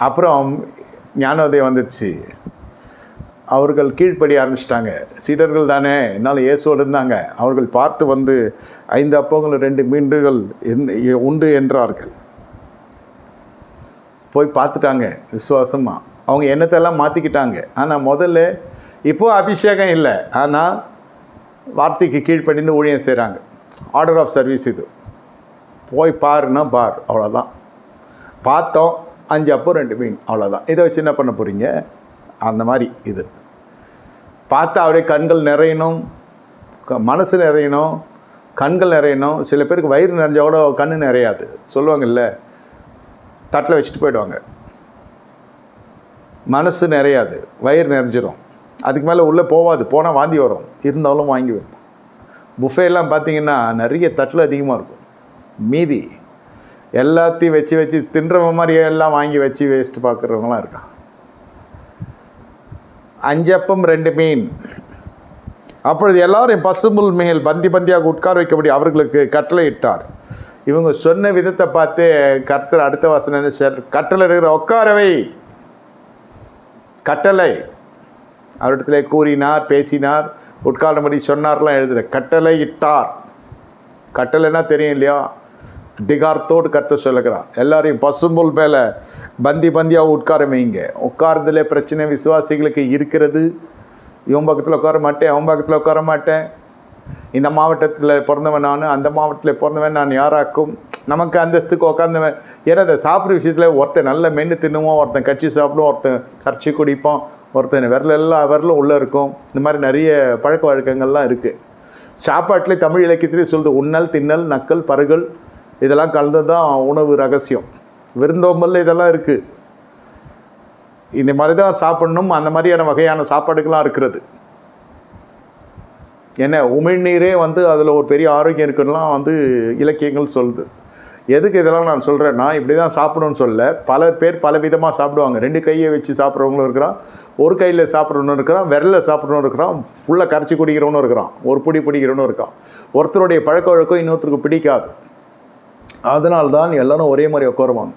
அப்புறம் ஞானோதயம் வந்துடுச்சு அவர்கள் கீழ்ப்படி ஆரம்பிச்சிட்டாங்க. சீடர்கள் தானே என்னால் இயேசுவோடு இருந்தாங்க. அவர்கள் பார்த்து வந்து ஐந்து அப்பங்கள் ரெண்டு மீண்டுகள் என்- உண்டு என்றார்கள். போய் பார்த்துட்டாங்க விசுவாசமாக அவங்க எண்ணத்தெல்லாம் மாற்றிக்கிட்டாங்க ஆனால் முதல்ல இப்போது அபிஷேகம் இல்லை. ஆனால் வார்த்தைக்கு கீழ்ப்படிந்து ஊழியம் செய்கிறாங்க ஆர்டர் ஆஃப் சர்வீஸ் இது. போய் பாருன்னா பார் அவ்வளோதான் பார்த்தோம் அஞ்சு அப்போ ரெண்டு மீன் அவ்வளோதான் இதை வச்சு என்ன பண்ண போகிறீங்க அந்த மாதிரி இது. பார்த்தா அப்படியே கண்கள் நிறையணும் க- மனசு நிறையணும் கண்கள் நிறையணும். சில பேருக்கு வயிறு நிறைஞ்சா கூட கண் நிறையாது. சொல்லுவாங்கல்ல தட்டில் வச்சுட்டு போயிடுவாங்க. மனசு நிறையாது. வயிறு நிறைஞ்சிரும். அதுக்கு மேலே உள்ளே போகாது போனால் வாந்தி வரும். இருந்தாலும் வாங்கி வைப்போம். புஃபேலாம் பார்த்தீங்கன்னா நிறைய தட்டில் அதிகமாக இருக்கும். மீதி எல்லாத்தையும் வச்சு வச்சு தின்றவன் மாதிரியே எல்லாம் வாங்கி வச்சு வேஸ்ட் பார்க்குறவங்களாம் இருக்கான் அஞ்சப்பம் ரெண்டு மீன். அப்பொழுது எல்லாரும் பசும்புல் மேல் பந்தி பந்தியாக உட்கார வைக்கப்படி அவர்களுக்கு கட்டளை இட்டார் இவங்க சொன்ன விதத்தை பார்த்து கர்த்தர் அடுத்த வாசனை சார் கட்டளை இருக்கிற உட்காரவை கட்டளை. அவரிடத்துல கூறினார் பேசினார் உட்காரும்படி சொன்னார்லாம் எழுதுற கட்டளை இட்டார் கட்டளைன்னா தெரியும் இல்லையா? டிகார்த்தோடு கருத்து சொல்லுகிறான் எல்லாரையும் பசும்புல் மேலே பந்தி பந்தியாக உட்கார வைங்க உட்கார்றதுல பிரச்சனை விசுவாசிகளுக்கு இருக்கிறது. இவன் பக்கத்தில் உட்கார மாட்டேன் அவன் பக்கத்தில் உட்கார மாட்டேன். இந்த மாவட்டத்தில் பிறந்தவன் நான் அந்த மாவட்டத்தில் பிறந்தவன் நான் யாராக்கும்? நமக்கு அந்தஸ்துக்கு உட்காந்தவன் ஏன்னா இந்த சாப்பிட்ற விஷயத்தில் ஒருத்தன் நல்ல மென்று தின்னுவோம் ஒருத்தன் கட்சி சாப்பிடுவோம் ஒருத்தன் கரைச்சி குடிப்போம் ஒருத்தன் விரல எல்லாம் விரலும் உள்ளே இருக்கும். இந்த மாதிரி நிறைய பழக்க வழக்கங்கள்லாம் இருக்குது சாப்பாட்டிலே தமிழ் இலக்கியத்திலே சொல்லுது உண்ணல் தின்னல் நக்கல் பருகல் இதெல்லாம் கலந்து தான் உணவு ரகசியம். விருந்தோம்பல் இதெல்லாம் இருக்குது இந்த மாதிரி தான் சாப்பிடணும் அந்த மாதிரியான வகையான சாப்பாடுகள்லாம் இருக்கிறது. என்ன உமிழ்நீரே வந்து அதில் ஒரு பெரிய ஆரோக்கியம் இருக்குன்னுலாம் வந்து இலக்கியங்கள் சொல்லுது. எதுக்கு இதெல்லாம் நான் சொல்கிறேன்னா இப்படி தான் சாப்பிடணும்னு சொல்ல பல பேர் பல விதமாக சாப்பிடுவாங்க. ரெண்டு கையை வச்சு சாப்பிட்றவங்களும் இருக்கிறான். ஒரு கையில் சாப்பிட்றவனும் இருக்கிறான். விரலில் சாப்பிட்றவனும் இருக்கிறான். ஃபுல்லாக கரைச்சி குடிக்கிறவனும் இருக்கிறான். ஒரு பிடி பிடிக்கிறவனும் இருக்கான். ஒருத்தருடைய பழக்க வழக்கம் இன்னொருத்தருக்கு பிடிக்காது. அதனால்தான் எல்லாரும் ஒரே மாதிரி உட்காருவாங்க.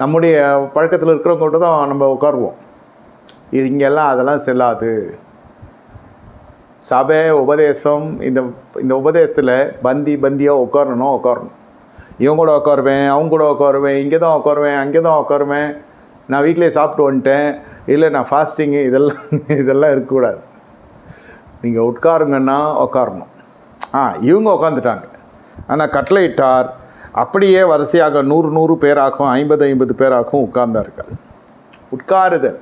நம்முடைய பழக்கத்தில் இருக்கிறவங்கள்ட்ட தான் நம்ம உட்காருவோம். இது இங்கெல்லாம் அதெல்லாம் செல்லாது. சபை உபதேசம் இந்த இந்த உபதேசத்தில் பந்தி பந்தியாக உட்காரணும் உட்காரணும். இவங்க கூட உட்காருவேன் அவங்க கூட உட்காருவேன் இங்கே தான் உட்காருவேன் அங்கே தான் உட்காருவேன். நான் வீட்டிலே சாப்பிட்டு வந்துட்டேன். இல்லை நான் ஃபாஸ்டிங்கு இதெல்லாம் இதெல்லாம் இருக்கக்கூடாது. நீங்கள் உட்காருங்கன்னா உட்காரணும். ஆ இவங்க உட்காந்துட்டாங்க ஆனால் கட்டளையிட்டார். அப்படியே வரிசையாக நூறு நூறு பேராகவும் ஐம்பது ஐம்பது பேராகவும் உட்கார்ந்தார்கள். உட்காருதல்.